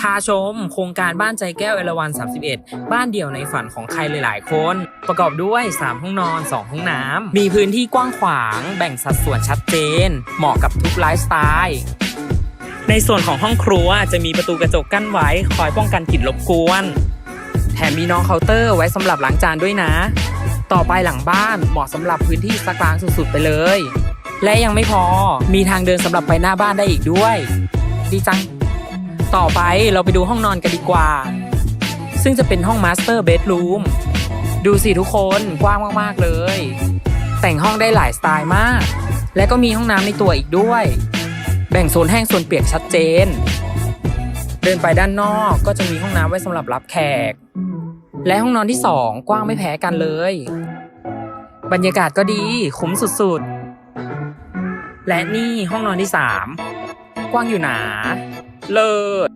พาชม โครงการบ้านใจแก้วเอราวัน 31 บ้านเดี่ยวในฝันของใครหลาย ๆ คน ประกอบด้วย 3 ห้องนอน 2 ห้องน้ำ มีพื้นที่กว้างขวาง แบ่งสัดส่วนชัดเจน เหมาะกับทุกไลฟ์สไตล์ ในส่วนของห้องครัวจะมีประตูกระจกกั้นไว้ คอยป้องกันกลิ่นรบกวน แถมมีน้องเคาน์เตอร์ไว้สำหรับล้างจานด้วยนะ ต่อไปหลังบ้านเหมาะสำหรับพื้นที่ซักล้างสุด ๆ ไปเลย และยังไม่พอ มีทางเดินสำหรับไปหน้าบ้านได้อีกด้วย ดีจัง ต่อไปเราไปดูห้องนอนกันดีกว่า ซึ่งจะเป็นห้องมาสเตอร์เบดรูมดูสิทุกคนกว้างมากๆเลย แต่งห้องได้หลายสไตล์มาก และก็มีห้องน้ำในตัวอีกด้วย แบ่งโซนแห้งโซนเปียกชัดเจน เดินไปด้านนอกก็จะมีห้องน้ำไว้สำหรับรับแขก และห้องนอนที่สองกว้างไม่แพ้กันเลย บรรยากาศก็ดีคุ้มสุดๆ และนี่ห้องนอนที่สามกว้างอยู่หนา เลิศ